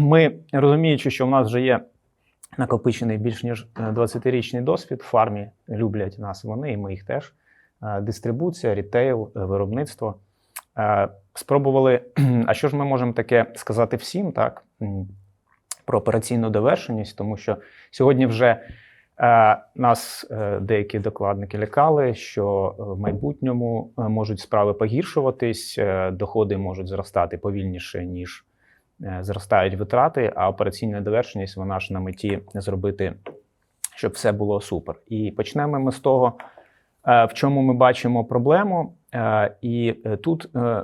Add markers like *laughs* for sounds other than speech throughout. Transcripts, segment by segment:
ми розуміючи, що в нас вже є накопичений більш ніж е, 20-річний досвід фармі, люблять нас вони, і ми їх теж. Е, Дистрибуція, рітейл, е, виробництво. Е, Спробували, *clears throat* а що ж ми можемо таке сказати всім, так? Про операційну довершеність, тому що сьогодні вже е, нас е, деякі докладники лякали, що е, в майбутньому е, можуть справи погіршуватись, е, доходи можуть зростати повільніше, ніж е, зростають витрати, а операційна довершеність вона ж на меті зробити, щоб все було супер. І почнемо ми з того, е, в чому ми бачимо проблему. Е, І е, тут е,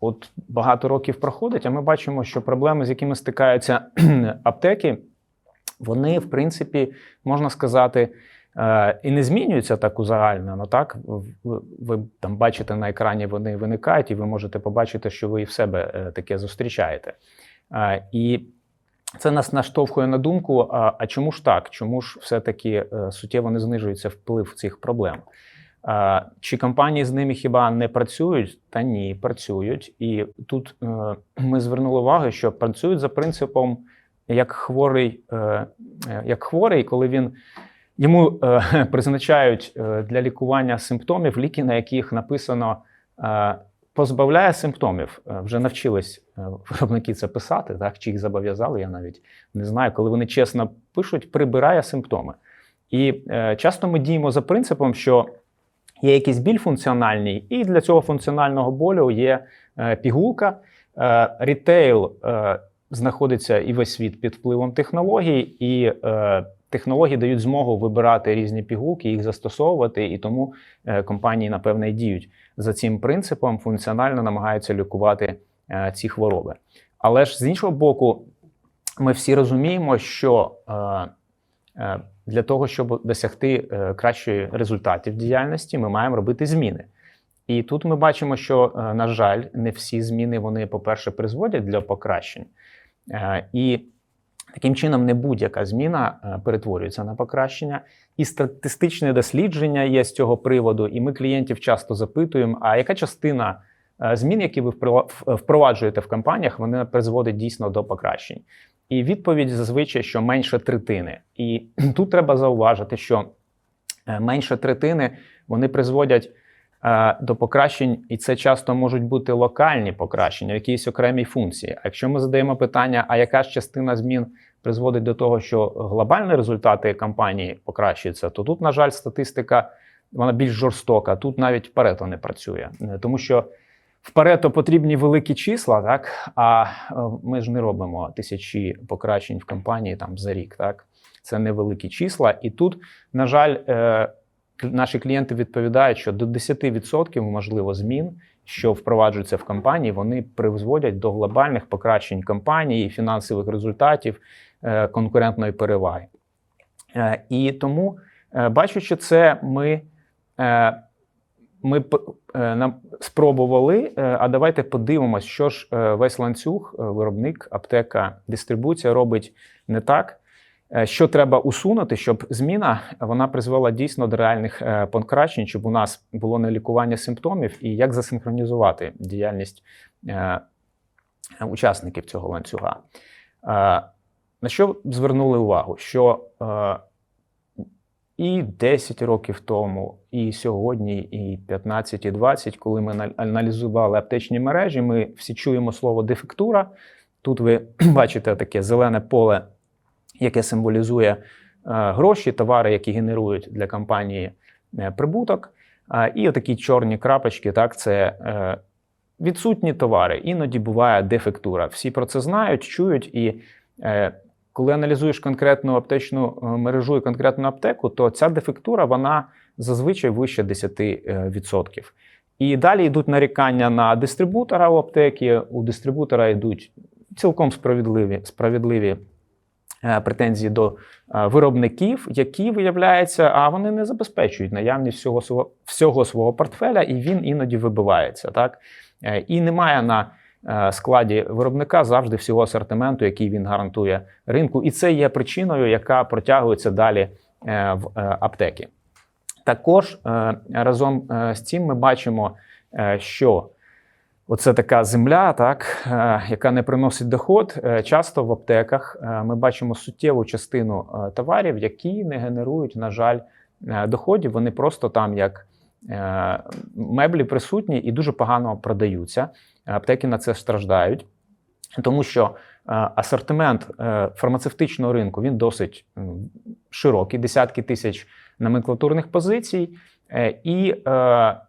от багато років проходить, а ми бачимо, що проблеми, з якими стикаються *clears throat* аптеки, вони, в принципі, можна сказати, е, і не змінюються так узагальнено. Так ви, там бачите на екрані, вони виникають, і ви можете побачити, що ви і в себе е, таке зустрічаєте. Е, І це нас наштовхує на думку: а, а чому ж так? Чому ж все-таки е, суттєво не знижується вплив цих проблем? А, Чи компанії з ними хіба не працюють? Та ні, працюють. І тут е, ми звернули увагу, що працюють за принципом як хворий, е, е, як хворий, коли він йому е, *laughs* призначають е, для лікування симптомів ліки, на яких написано е, позбавляє симптомів. Е, Вже навчились е, виробники це писати, так чи їх зобов'язали, я навіть не знаю. Коли вони чесно пишуть, прибирає симптоми. І е, часто ми діємо за принципом, що є якийсь біль функціональний, і для цього функціонального болю є е, пігулка. Е, рітейл е, знаходиться і весь світ під впливом технологій, і е, технології дають змогу вибирати різні пігулки, їх застосовувати, і тому е, компанії, напевне, і діють за цим принципом, функціонально намагаються лікувати е, ці хвороби. Але ж з іншого боку, ми всі розуміємо, що е, для того, щоб досягти кращої результатів діяльності, ми маємо робити зміни. І тут ми бачимо, що, на жаль, не всі зміни вони, по-перше, призводять для покращень. І таким чином не будь-яка зміна е, перетворюється на покращення. І статистичне дослідження є з цього приводу, і ми клієнтів часто запитуємо: а яка частина е, змін, які ви впро- впроваджуєте в компаніях, вони призводять дійсно до покращень? І відповідь зазвичай, що менше третини. І *clears throat* тут треба зауважити, що е, менше третини вони призводять е, до покращень, і це часто можуть бути локальні покращення в якійсь окремій функції. А якщо ми задаємо питання, а яка ж частина змін призводить до того, що глобальні результати компанії покращуються, то тут, на жаль, статистика вона більш жорстока. Тут навіть Парето не працює, Е, тому що. В Парето потрібні великі числа, так а е, ми ж не робимо тисячі покращень в компанії там за рік. Так це невеликі числа. І тут, на жаль, е, наші клієнти відповідають, що до 10% можливо змін, що впроваджуються в компанії, вони призводять до глобальних покращень компанії, фінансових результатів, е, конкурентної переваги. Е, І тому, е, бачучи це, ми. ми спробували, а давайте подивимось, що ж весь ланцюг, виробник, аптека, дистрибуція робить не так. Е, Що треба усунути, щоб зміна вона призвела дійсно до реальних е, покращень, щоб у нас було не лікування симптомів, і як засинхронізувати діяльність е, учасників цього ланцюга. На що звернули увагу? Що і 10 років тому, і сьогодні, і 15, і 20, коли ми аналізували аптечні мережі, ми всі чуємо слово дефектура. Тут ви *clears throat* бачите таке зелене поле, яке символізує е, гроші, товари, які генерують для компанії е, прибуток. І отакі чорні крапочки, так, це е, відсутні товари. Іноді буває дефектура. Всі про це знають, чують і. коли аналізуєш конкретну аптечну мережу і конкретну аптеку, то ця дефектура вона зазвичай вище 10%. І далі йдуть нарікання на дистрибутора у аптеки. У дистрибутора йдуть цілком справедливі, справедливі претензії до е, виробників, які виявляється, а вони не забезпечують наявність всього свого, всього свого портфеля, і він іноді вибивається. Так? Е, І немає на е, складі виробника завжди всього асортименту, який він гарантує ринку. І це є причиною, яка протягується далі е, в е, аптеки. Також е, разом е, з цим ми бачимо, е, що Оце така земля, так, е, яка не приносить доход. Е, Часто в аптеках е, ми бачимо суттєву частину товарів, які не генерують, на жаль, доходів. Вони просто там як меблі присутні і дуже погано продаються. Аптеки на це страждають, тому що асортимент фармацевтичного ринку він досить широкий, десятки тисяч номенклатурних позицій, і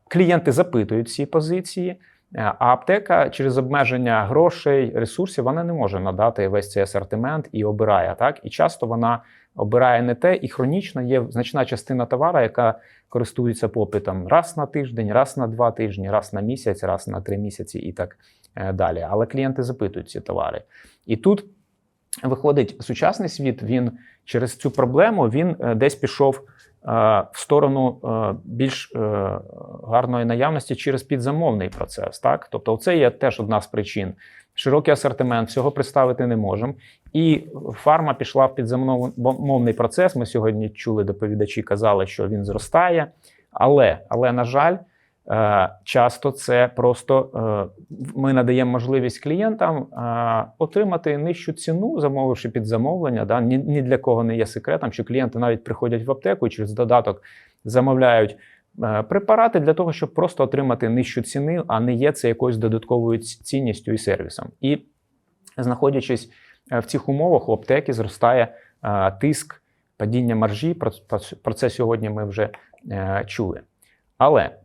клієнти запитують ці позиції. Е, А аптека через обмеження грошей, ресурсів, вона не може надати весь цей асортимент і обирає так. І часто вона обирає не те, і хронічно є значна частина товара, яка користується попитом раз на тиждень, раз на два тижні, раз на місяць, раз на три місяці і так е, далі. Але клієнти запитують ці товари. І тут виходить сучасний світ. Він через цю проблему він е, десь пішов в сторону е, більш е, гарної наявності через підзамовний процес. Так, тобто, це є теж одна з причин. Широкий асортимент, всього представити не можемо. І фарма пішла в підзамовний процес. Ми сьогодні чули доповідачі, казали, що він зростає. Але, але на жаль, е, часто це просто е, ми надаємо можливість клієнтам е, отримати нижчу ціну, замовивши під замовлення. Ні, для кого не є секретом, що клієнти навіть приходять в аптеку і через додаток замовляють е, препарати для того, щоб просто отримати нижчу ціну, а не є це якоюсь додатковою цінністю і сервісом. І знаходячись е, в цих умовах, у аптеки зростає е, тиск, падіння маржі. Про, це сьогодні ми вже е, чули. Але е,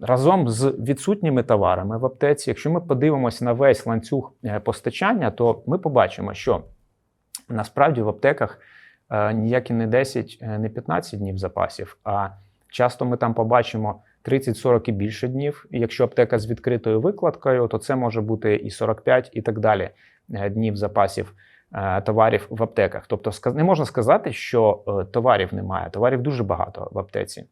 разом з відсутніми товарами в аптеці, якщо ми подивимося на весь ланцюг е, постачання, то ми побачимо, що насправді в аптеках е, ніякі не 10, е, не 15 днів запасів, а часто ми там побачимо 30-40 і більше днів. Якщо аптека з відкритою викладкою, то це може бути і 45 і так далі е, днів запасів е, товарів в аптеках. Тобто не можна сказати, що е, товарів немає. Товарів дуже багато в аптеці, е,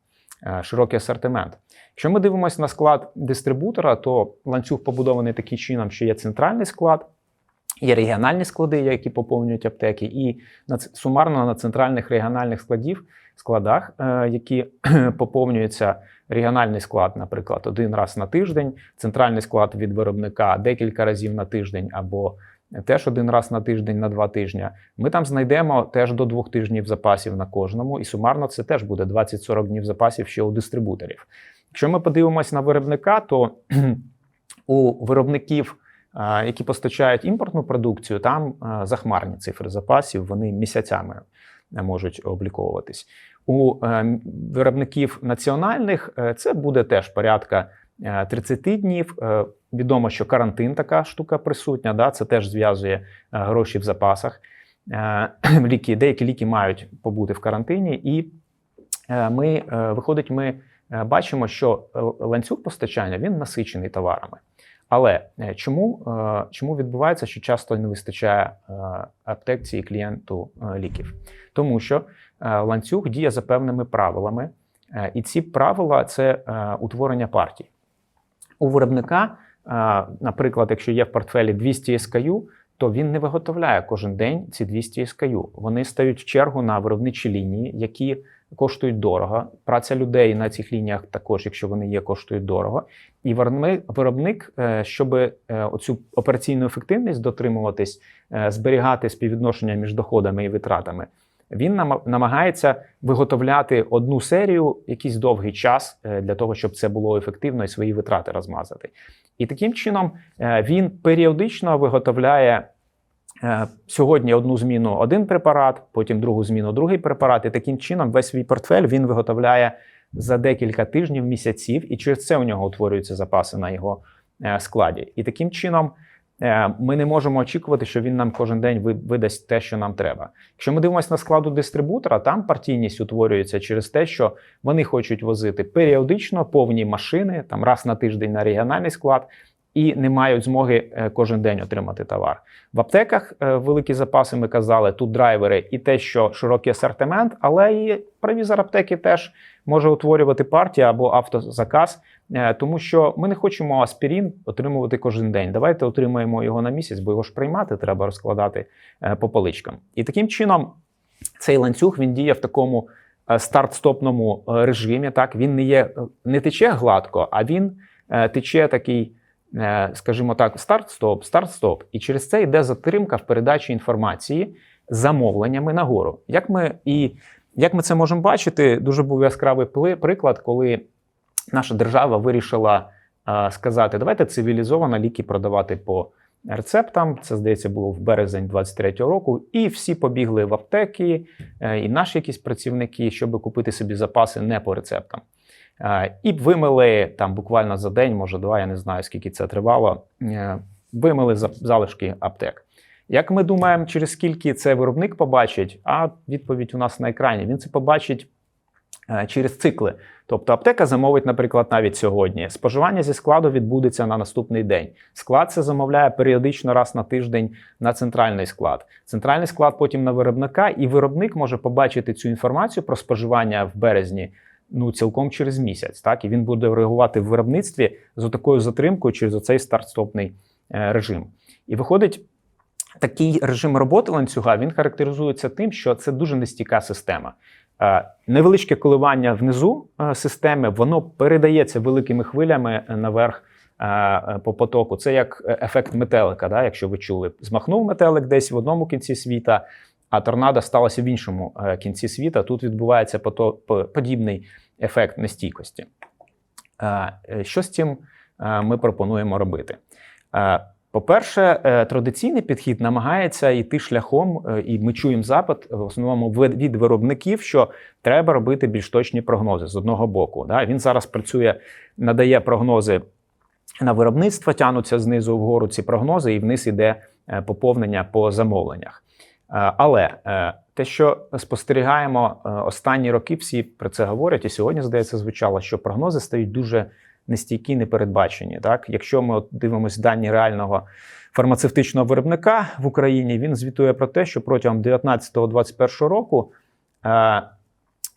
широкий асортимент. Якщо ми дивимося на склад дистрибутора, то ланцюг побудований таким чином, що є центральний склад, є регіональні склади, які поповнюють аптеки, і сумарно на центральних регіональних складів, складах, е, які *clears throat* поповнюються регіональний склад, наприклад, один раз на тиждень, центральний склад від виробника декілька разів на тиждень або теж один раз на тиждень на два тижні. Ми там знайдемо теж до двох тижнів запасів на кожному, і сумарно це теж буде 20-40 днів запасів ще у дистрибуторів. Якщо ми подивимося на виробника, то *clears throat* у виробників, які постачають імпортну продукцію, там захмарні цифри запасів, вони місяцями е, можуть обліковуватись. У е, виробників національних е, це буде теж порядка е, 30 днів. Е, Відомо, що карантин така штука присутня, да, це теж зв'язує е, гроші в запасах. Е, *clears throat* Ліки, деякі ліки мають побути в карантині, і е, ми, е, виходить, ми е, бачимо, що е, ланцюг постачання він насичений товарами. Але е, чому, е, чому відбувається, що часто не вистачає е, аптекці і клієнту е, ліків? Тому що е, ланцюг діє за певними правилами, е, і ці правила це е, утворення партій. У виробника, наприклад, якщо є в портфелі 200 SKU, то він не виготовляє кожен день ці 200 SKU. Вони стають в чергу на виробничі лінії, які коштують дорого. Праця людей на цих лініях також, якщо вони є, коштують дорого. І виробник, е, щоб е, оцю операційну ефективність дотримуватись, е, зберігати співвідношення між доходами і витратами, він нама- намагається виготовляти одну серію якийсь довгий час е, для того, щоб це було ефективно і свої витрати розмазати. І таким чином е, він періодично виготовляє е, сьогодні одну зміну один препарат, потім другу зміну другий препарат. І таким чином весь свій портфель він виготовляє за декілька тижнів, місяців, і через це у нього утворюються запаси на його складі. І таким чином ми не можемо очікувати, що він нам кожен день видасть те, що нам треба. Якщо ми дивимося на складу дистрибутора, там партійність утворюється через те, що вони хочуть возити періодично повні машини, там раз на тиждень на регіональний склад. І не мають змоги е, кожен день отримати товар. В аптеках е, великі запаси, ми казали, тут драйвери і те, що широкий асортимент, але і провізор аптеки теж може утворювати партію або автозаказ, е, тому що ми не хочемо аспірін отримувати кожен день. Давайте отримаємо його на місяць, бо його ж приймати треба розкладати е, по поличкам. І таким чином цей ланцюг він діє в такому е, старт-стопному е, режимі. Так він не є не тече гладко, а він е, тече такий е, скажімо так, старт-стоп, старт-стоп. І через це йде затримка в передачі інформації замовленнями нагору. Як ми і як ми це можемо бачити, дуже був яскравий приклад, коли наша держава вирішила е, сказати: давайте цивілізовано ліки продавати по рецептам. Це здається було в березень 23-го року. І всі побігли в аптеки, е, і наші якісь працівники, щоб купити собі запаси не по рецептам. Е, І вимили там буквально за день, може два, я не знаю скільки це тривало. Вимили за- залишки аптек. Як ми думаємо, через скільки це виробник побачить? А відповідь у нас на екрані. Він це побачить через цикли. Тобто аптека замовить, наприклад, навіть сьогодні. Споживання зі складу відбудеться на наступний день. Склад це замовляє періодично раз на тиждень на центральний склад. Центральний склад потім на виробника, і виробник може побачити цю інформацію про споживання в березні. Ну, цілком через місяць, так і він буде реагувати в виробництві з такою затримкою через оцей старт-стопний е, режим. І виходить, такий режим роботи ланцюга він характеризується тим, що це дуже нестійка система. Е, Невеличке коливання внизу е, системи, воно передається великими хвилями е, наверх по потоку. Це як ефект метелика, да, якщо ви чули. Змахнув метелик десь в одному кінці світа, а торнадо сталося в іншому кінці світа. Тут відбувається подібний ефект нестійкості. Що з цим ми пропонуємо робити? По-перше, е, традиційний підхід намагається йти шляхом, е, і ми чуємо запит в основному від виробників, що треба робити більш точні прогнози з одного боку. Да? Він зараз працює, надає прогнози на виробництво, тянуться знизу вгору ці прогнози, і вниз іде е, поповнення по замовленнях. Але те, що спостерігаємо останні роки, всі про це говорять, і сьогодні здається, звучало, що прогнози стають дуже нестійкі, непередбачені. Так, якщо ми от дивимося дані реального фармацевтичного виробника в Україні, він звітує про те, що протягом 19-21 року е,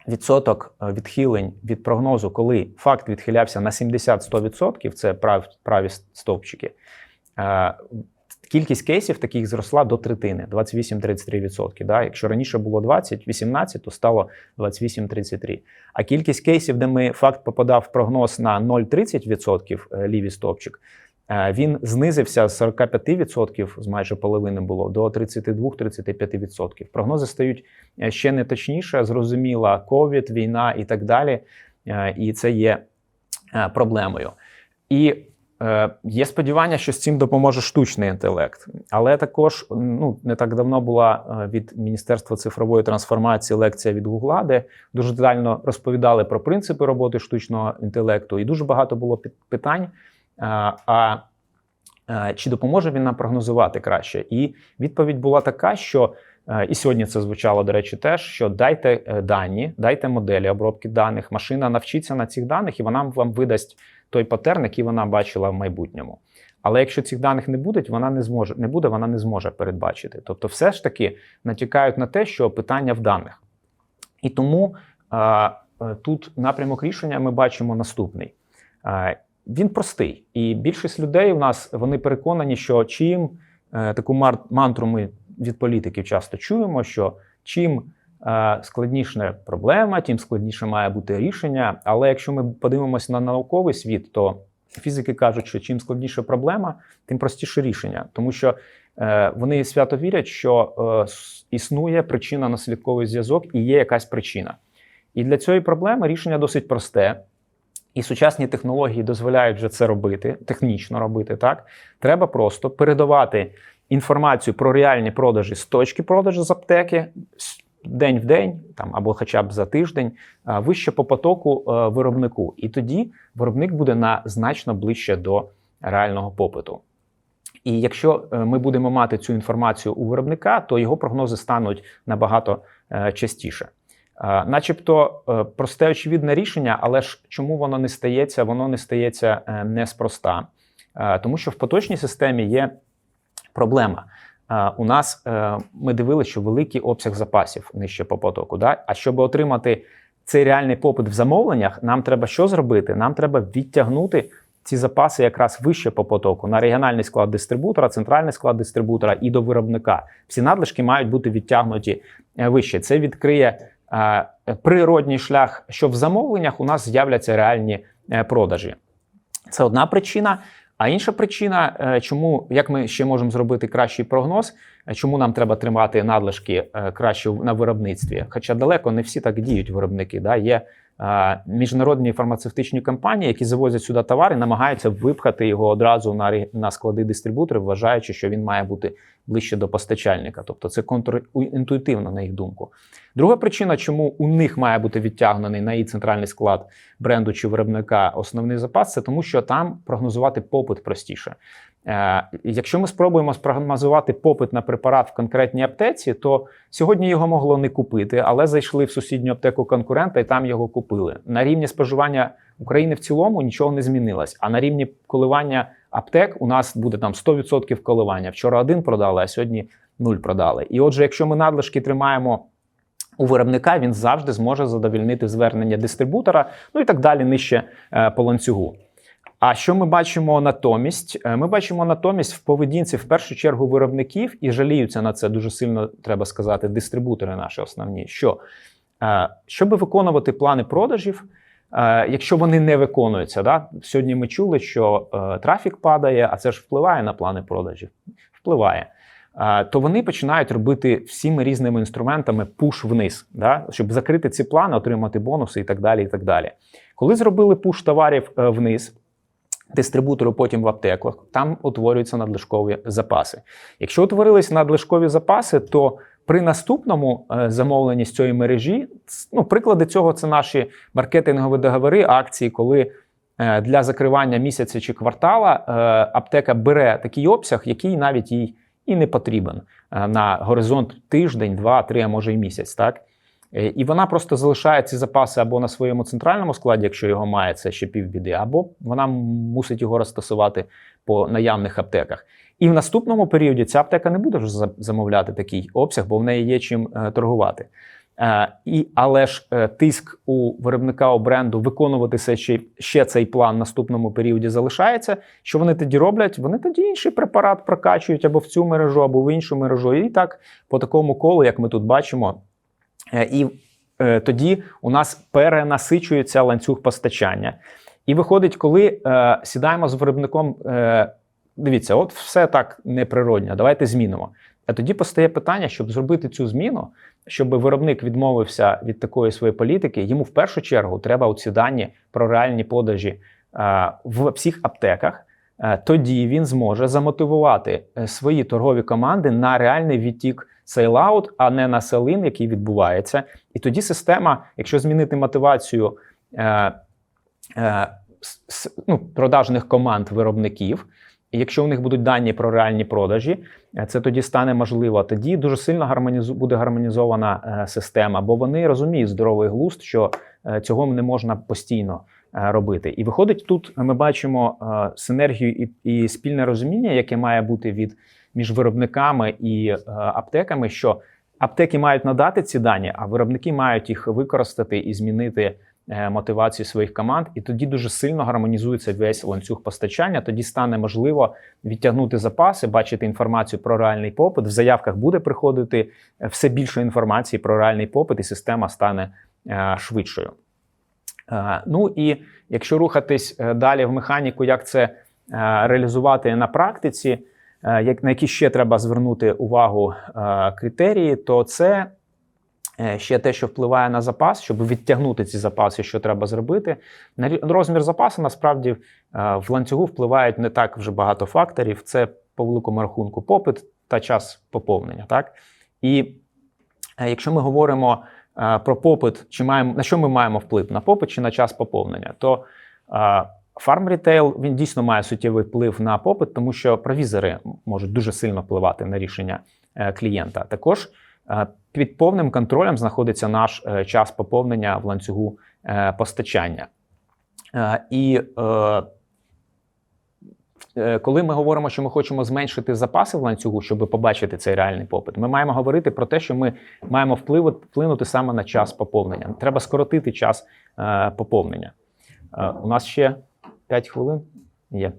відсоток е, відхилень від прогнозу, коли факт відхилявся на 70-100%, це прав, праві стовпчики. Кількість кейсів таких зросла до третини 28-33%. Да? Якщо раніше було 20-18, то стало 28-33. А кількість кейсів, де ми факт попадав прогноз на 0,30% е, лівий стовпчик, е, він знизився з 45%, з майже половини було, до 32-35%. Прогнози стають е, ще не точніше, зрозуміла ковід, війна і так далі. І це є проблемою. І Є сподівання, що з цим допоможе штучний інтелект, але також ну не так давно була е, від Міністерства цифрової трансформації лекція від Гугла, де дуже детально розповідали про принципи роботи штучного інтелекту, і дуже багато було питань. е, А е, чи допоможе він нам прогнозувати краще? І відповідь була така, що е, і сьогодні це звучало, до речі, теж що дайте е, дані, дайте моделі обробки даних, машина навчиться на цих даних, і вона вам видасть той патерн, який вона бачила в майбутньому. Але якщо цих даних не буде, вона не зможе не буде, вона не зможе передбачити. Тобто, все ж таки натякають на те, що питання в даних. І тому е, тут напрямок рішення ми бачимо наступний. А, він простий, і більшість людей у нас вони переконані, що чим е, таку мантру ми від політиків часто чуємо, що чим е, складніша проблема, тим складніше має бути рішення. Але якщо ми подивимося на науковий світ, то фізики кажуть, що чим складніша проблема, тим простіше рішення, тому що е, вони свято вірять, що е, існує причинно-наслідковий зв'язок і є якась причина. І для цієї проблеми рішення досить просте. І сучасні технології дозволяють вже це робити, технічно робити. Так треба просто передавати інформацію про реальні продажі з точки продажу з аптеки день в день, там або хоча б за тиждень, вище по потоку е, виробнику. І тоді виробник буде на значно ближче до реального попиту. І якщо е, ми будемо мати цю інформацію у виробника, то його прогнози стануть набагато е, частіше. Е, Начебто е, просте очевидне рішення, але ж чому воно не стається? Воно не стається е, неспроста. Е, Тому що в поточній системі є проблема. У нас е, ми дивилися, що великий обсяг запасів нижче по потоку. Да? А щоб отримати цей реальний попит в замовленнях, нам треба що зробити? Нам треба відтягнути ці запаси якраз вище по потоку на регіональний склад дистрибутора, центральний склад дистрибутора і до виробника. Всі надлишки мають бути відтягнуті е, вище. Це відкриє е, природній шлях, що в замовленнях у нас з'являться реальні продажі. Це одна причина. А інша причина, е, чому як ми ще можемо зробити кращий прогноз, чому нам треба тримати надлишки е, краще на виробництві? Хоча далеко не всі так діють виробники. Да? Є е, міжнародні фармацевтичні компанії, які завозять сюди товар і намагаються випхати його одразу на, на склади дистрибуторів, вважаючи, що він має бути ближче до постачальника. Тобто це контрінтуїтивно, на їх думку. Друга причина, чому у них має бути відтягнений на її центральний склад бренду чи виробника основний запас, це тому, що там прогнозувати попит простіше. Е, якщо ми спробуємо спрогнозувати попит на препарат в конкретній аптеці, то сьогодні його могло не купити, але зайшли в сусідню аптеку конкурента і там його купили. На рівні споживання України в цілому нічого не змінилось. А на рівні коливання аптек у нас буде там 100% коливання. Вчора один продали, а сьогодні нуль продали. І отже, якщо ми надлишки тримаємо у виробника, він завжди зможе задовільнити звернення дистрибутора, ну і так далі нижче е, по ланцюгу. А що ми бачимо натомість? Е, Ми бачимо натомість в поведінці в першу чергу виробників і жаліються на це дуже сильно, треба сказати, дистрибутори наші основні. Що е, щоб виконувати плани продажів, е, якщо вони не виконуються, да? сьогодні ми чули, що трафік падає, а це ж впливає на плани продажів. Впливає. То вони починають робити всіми різними інструментами пуш вниз, да? щоб закрити ці плани, отримати бонуси і так далі. І так далі. Коли зробили пуш товарів вниз, дистрибутору потім в аптеках, там утворюються надлишкові запаси. Якщо утворились надлишкові запаси, то при наступному е, замовленні з цієї мережі, ну, приклади цього це наші маркетингові договори, акції, коли е, для закривання місяця чи квартала е, аптека бере такий обсяг, який навіть їй і не потрібен на горизонт тиждень, два, три, а може й місяць. Так? Е, І вона просто залишає ці запаси або на своєму центральному складі, якщо його має, це ще півбіди, або вона мусить його розтасувати по наявних аптеках. І в наступному періоді ця аптека не буде вже замовляти такий обсяг, бо в неї є чим е, торгувати. Е, і, але ж тиск у виробника у бренду виконувати ще, ще цей план в наступному періоді залишається. Що вони тоді роблять? Вони тоді інший препарат прокачують або в цю мережу, або в іншу мережу. І так по такому колу, як ми тут бачимо, І е, тоді у нас перенасичується ланцюг постачання. І виходить, коли е, сідаємо з виробником, е, дивіться, от все так неприродньо, давайте змінимо. А тоді постає питання, щоб зробити цю зміну, щоб виробник відмовився від такої своєї політики, йому в першу чергу треба ці дані про реальні продажі е, в всіх аптеках. Е, Тоді він зможе замотивувати е, свої торгові команди на реальний відтік сейл-аут, а не на селин, який відбувається. І тоді система, якщо змінити мотивацію е, е, ну, продажних команд виробників, і якщо у них будуть дані про реальні продажі, е, це тоді стане можливо. Тоді дуже сильно гармонізу, буде гармонізована система, бо вони розуміють здоровий глузд, що цього не можна постійно робити. І виходить, тут ми бачимо е, синергію і, і спільне розуміння, яке має бути від між виробниками і е, аптеками, що аптеки мають надати ці дані, а виробники мають їх використати і змінити е, мотивацію своїх команд. І тоді дуже сильно гармонізується весь ланцюг постачання. Тоді стане можливо відтягнути запаси, бачити інформацію про реальний попит. В заявках буде приходити е, все більше інформації про реальний попит, і система стане е, швидшою. Е, Ну і якщо рухатись е, далі в механіку, як це е, реалізувати на практиці, як на які ще треба звернути увагу критерії, то це ще те, що впливає на запас, щоб відтягнути ці запаси, що треба зробити. На розмір запасу насправді в ланцюгу впливають не так вже багато факторів. Це по великому рахунку попит та час поповнення. Так? І якщо ми говоримо про попит, чи маємо на що ми маємо вплив на попит чи на час поповнення, то е, Farm він дійсно має суттєвий вплив на попит, тому що провізори можуть дуже сильно впливати на рішення е, клієнта. Також е, під повним контролем знаходиться наш е, час поповнення в ланцюгу е, постачання. Е, І е, е, коли ми говоримо, що ми хочемо зменшити запаси в ланцюгу, щоб побачити цей реальний попит, ми маємо говорити про те, що ми маємо вплинути саме на час поповнення. Треба скоротити час е, поповнення. Е, у нас ще 5 хвилин є.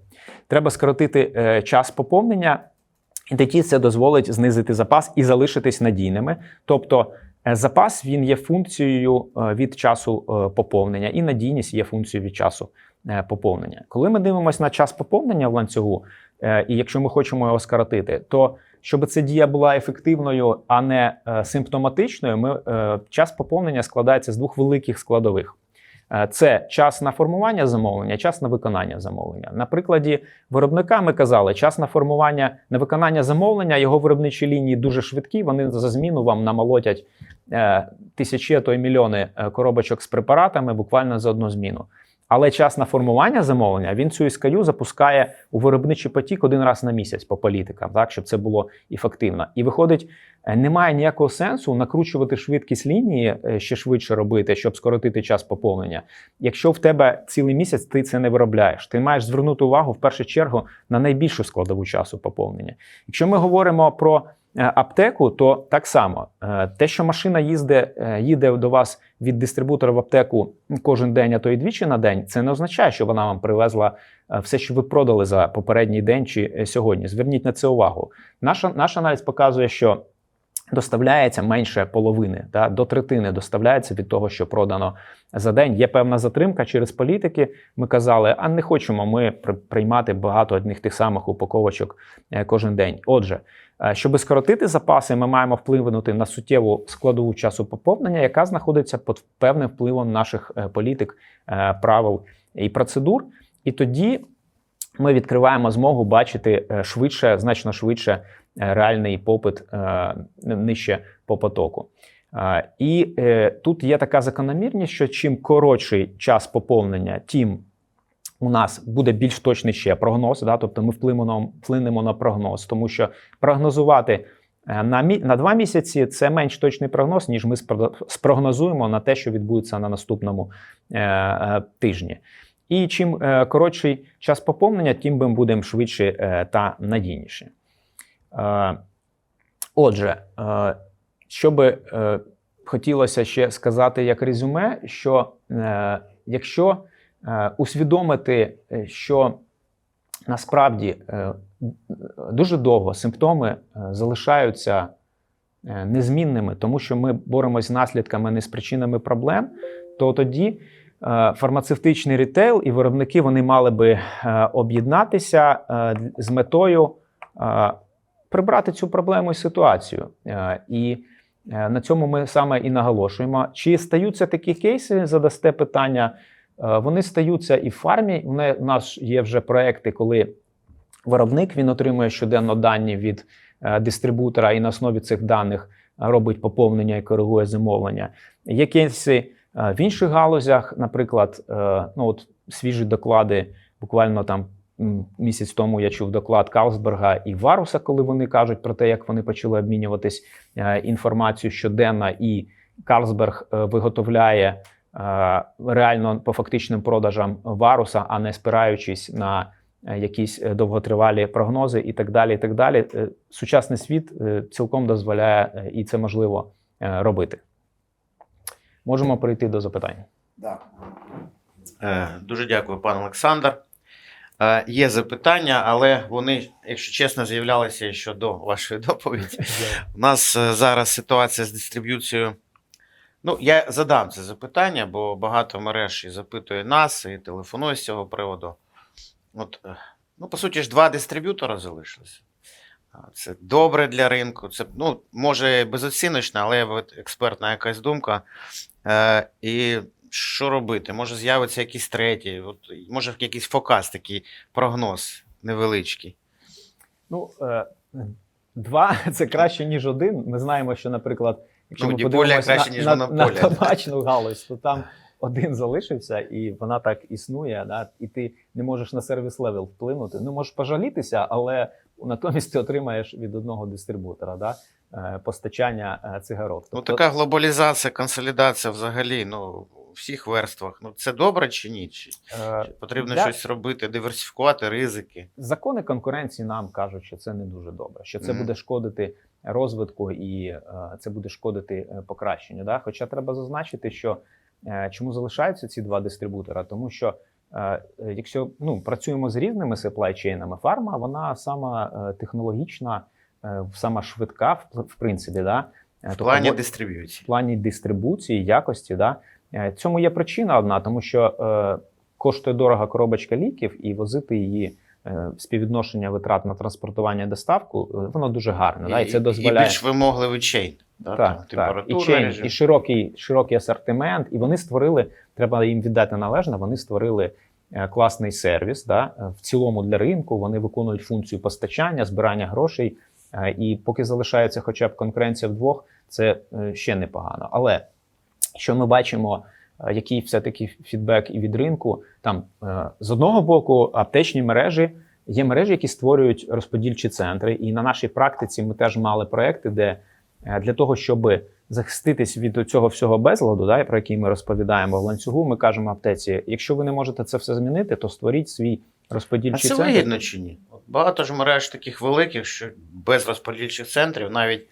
Треба скоротити е, час поповнення, і тоді це дозволить знизити запас і залишитись надійними. Тобто е, запас він є функцією е, від часу е, поповнення, і надійність є функцією від часу е, поповнення. Коли ми дивимося на час поповнення в ланцюгу, е, і якщо ми хочемо його скоротити, то щоб ця дія була ефективною, а не е, симптоматичною, ми, е, час поповнення складається з двох великих складових. Е, Це час на формування замовлення, час на виконання замовлення. На прикладі виробника ми казали, час на формування на виконання замовлення, його виробничі лінії дуже швидкі. Вони за зміну вам намолотять е, тисячі, а то й мільйони е, коробочок з препаратами буквально за одну зміну. Але час на формування замовлення він цю SKU запускає у виробничий потік один раз на місяць по політикам, так щоб це було ефективно. І виходить, е, немає ніякого сенсу накручувати швидкість лінії е, ще швидше робити, щоб скоротити час поповнення. Якщо в тебе цілий місяць ти це не виробляєш, ти маєш звернути увагу в першу чергу на найбільшу складову часу поповнення. Якщо ми говоримо про аптеку, то так само Е, те, що машина їзде, е, їде до вас від дистрибутора в аптеку кожен день, а то й двічі на день, це не означає, що вона вам привезла е, все, що ви продали за попередній день чи е, сьогодні. Зверніть на це увагу. Наш, наш аналіз показує, що доставляється менше половини, да, до третини доставляється від того, що продано за день. Є певна затримка через політики. Ми казали, а не хочемо ми при- приймати багато одних тих самих упаковочок е, кожен день. Отже, е, щоб скоротити запаси, ми маємо впливнути на суттєву складову часу поповнення, яка знаходиться під певним впливом наших е, політик, е, правил і процедур. І тоді ми відкриваємо змогу бачити швидше, значно швидше реальний попит нижче по потоку. І тут є така закономірність, що чим коротший час поповнення, тим у нас буде більш точний ще прогноз. Да? Тобто ми вплинемо, вплинемо на прогноз, тому що прогнозувати е, на, мі- на два місяці це менш точний прогноз, ніж ми спрогнозуємо на те, що відбудеться на наступному е, е, тижні. І чим е, коротший час поповнення, тим ми будемо швидше е, та надійніші. Е, отже, е, що би е, хотілося ще сказати як резюме, що е, якщо усвідомити, е, що насправді е, дуже довго симптоми е, залишаються е, незмінними, тому що ми боремось з наслідками, не з причинами проблем, то тоді е, фармацевтичний рітейл і виробники вони мали би е, об'єднатися е, з метою е, прибрати цю проблему і ситуацію. Е, І е, на цьому ми саме і наголошуємо. Чи стаються такі кейси? Задасте питання. Е, Вони стаються і в фармі. У нас є вже проекти, коли виробник він отримує щоденно дані від е, дистрибутора і на основі цих даних робить поповнення і коригує замовлення. Є е, в інших галузях, наприклад, ну от свіжі доклади, буквально там місяць тому я чув доклад Калсберга і Варуса, коли вони кажуть про те, як вони почали обмінюватись інформацією щоденно, і Карлсберг виготовляє реально по фактичним продажам Варуса, а не спираючись на е, якісь е, довготривалі прогнози і так далі. І так далі. Е, Сучасний світ е, цілком дозволяє е, і це можливо е, робити. Можемо перейти до запитань. Да. Е, Дуже дякую, пан Олександр. Е, Є запитання, але вони, якщо чесно, з'являлися ще до вашої доповіді. У нас е, зараз ситуація з дистриб'юцією. Ну, я задам це запитання, бо багато мереж і запитує нас, і телефонує з цього приводу. От, е, ну, по суті ж, два дистриб'ютора залишилися. Це добре для ринку. Це, ну, може, безоціночно, але експертна якась думка. Е, і що робити? Може, з'явиться якийсь третій, от, може, якийсь фокас, такий прогноз невеличкий. Ну, е, два *laughs* це краще, ніж один. Ми знаємо, що, наприклад, якщо Ну, ми подивимося краще, на, ніж на, на монополія. табачну галузь, то там один залишився, і вона так існує, да? і ти не можеш на сервіс левел вплинути. Ну, можеш пожалітися, але натомість ти отримаєш від одного дистрибутора да? е, постачання е, цигарок. Ну, така глобалізація, консолідація взагалі, ну, у всіх верствах. Ну, це добре чи ні? Чи, е, потрібно для- щось робити, диверсифікувати ризики? Закони конкуренції нам кажуть, що це не дуже добре, що це Мгм. буде шкодити розвитку і е, це буде шкодити е, покращенню. Да? Хоча треба зазначити, що чому залишаються ці два дистрибутора, тому що якщо ну, працюємо з різними supply-чейнами, фарма вона сама технологічна, сама швидка, в, в принципі. Да? В тобто плані дистриб'юції. в плані дистрибуції, якості. Да? Е, Цьому є причина одна, тому що е, коштує дорого коробочка ліків, і возити її е, співвідношення витрат на транспортування і доставку, воно дуже гарне. да, і це дозволяє І більш вимогливий чейн. Да, так, так. І, чейн, режим. і широкий, широкий асортимент. І вони створили, треба їм віддати належне, вони створили класний сервіс. Да? В цілому для ринку вони виконують функцію постачання, збирання грошей. І поки залишається хоча б конкуренція вдвох, це ще непогано. Але що ми бачимо, е, який все-таки фідбек і від ринку, там е, з одного боку аптечні мережі. Є мережі, які створюють розподільчі центри, і на нашій практиці ми теж мали проекти, де е, для того, щоб захиститись від цього всього безладу, да, про який ми розповідаємо в ланцюгу, ми кажемо аптеці: якщо ви не можете це все змінити, то створіть свій А розподільчий це центр. вигідно чи ні? Багато ж мереж таких великих, що без розподільчих центрів, навіть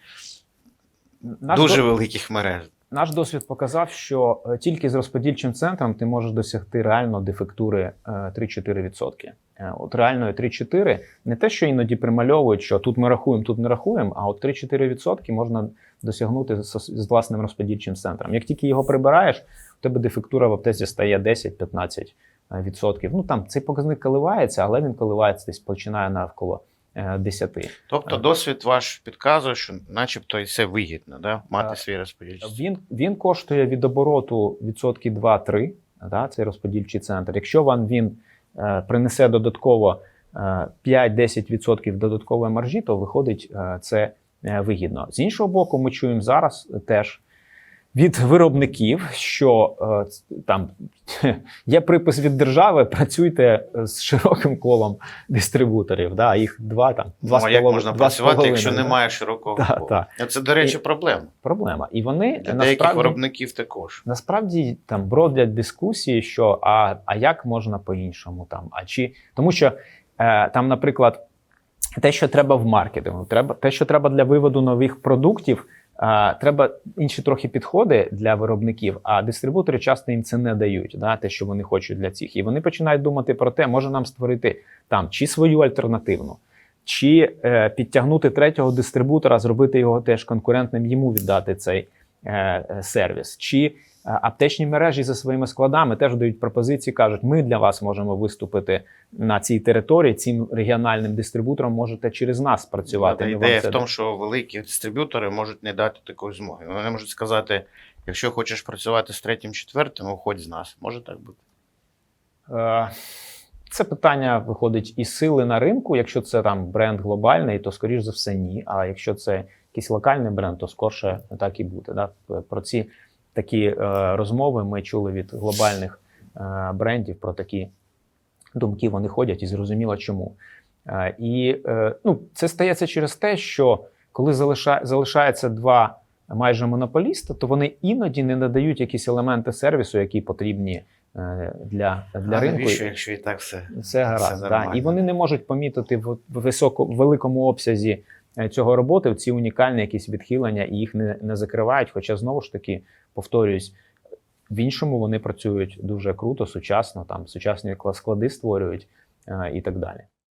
Наш, дуже до- великих мереж. Наш досвід показав, що е, тільки з розподільчим центром ти можеш досягти реально дефектури е, 3-4%. Е, От реальної 3-4 не те, що іноді примальовують, що тут ми рахуємо, тут не рахуємо, а от 3-4% можна досягнути з, власним розподільчим центром. Як тільки його прибираєш, у тебе дефектура в аптеці стає 10-15%. відсотків. Ну там цей показник коливається, але він коливається десь починає навколо е, 10. Тобто досвід ваш підказує, що начебто і це вигідно, да? мати свій розподільчий. Він, він коштує від обороту відсотки 2-3, да, цей розподільчий центр. Якщо вам він е, принесе додатково е, 5-10% додаткової маржі, то виходить е, це е, вигідно. З іншого боку, ми чуємо зараз теж від виробників, що е, там *laughs* є припис від держави, працюйте з широким колом дистрибуторів. Да, їх два там, два ну, а як полов- можна два працювати, якщо половиною, да. немає широкого Так, кола? так. А Це, до речі, І- проблема. Проблема. І вони Для деяких виробників також. насправді там бродять дискусії, що а, а як можна по-іншому там, а чи тому, що е, там, наприклад, те, що треба в маркетингу, треба те, що треба для виводу нових продуктів. Треба інші трохи підходи для виробників, а дистрибутори часто їм це не дають, да, те, що вони хочуть для цих. І вони починають думати про те, може нам створити там чи свою альтернативну, чи е, підтягнути третього дистрибутора, зробити його теж конкурентним, йому віддати цей е, е, сервіс. Чи аптечні мережі за своїми складами теж дають пропозиції, кажуть, ми для вас можемо виступити на цій території. Цим регіональним дистрибутором можете через нас працювати. Вам Ідея в тому, що великі дистриб'ютори можуть не дати такої змоги. Вони можуть сказати: якщо хочеш працювати з третім, четвертим, уходь з нас. Може так бути? Е, Це питання виходить із сили на ринку. Якщо це там бренд глобальний, то скоріш за все ні. А якщо це якийсь локальний бренд, то скорше так і буде. Да? Про ці такі е, розмови ми чули від глобальних е, брендів про такі думки. Вони ходять і зрозуміло чому. Е, і е, ну, це стається через те, що коли залиша, залишається два майже монополіста, то вони іноді не надають якісь елементи сервісу, які потрібні для, для а ринку. навіщо, якщо і так все? Це гаразд. Це да. І вони не можуть помітити в, високо, великому обсязі цього роботи ці унікальні якісь відхилення і їх не, не закривають. Хоча знову ж таки повторююсь, в іншому вони працюють дуже круто, сучасно, там сучасні кла- склади створюють е, і так далі.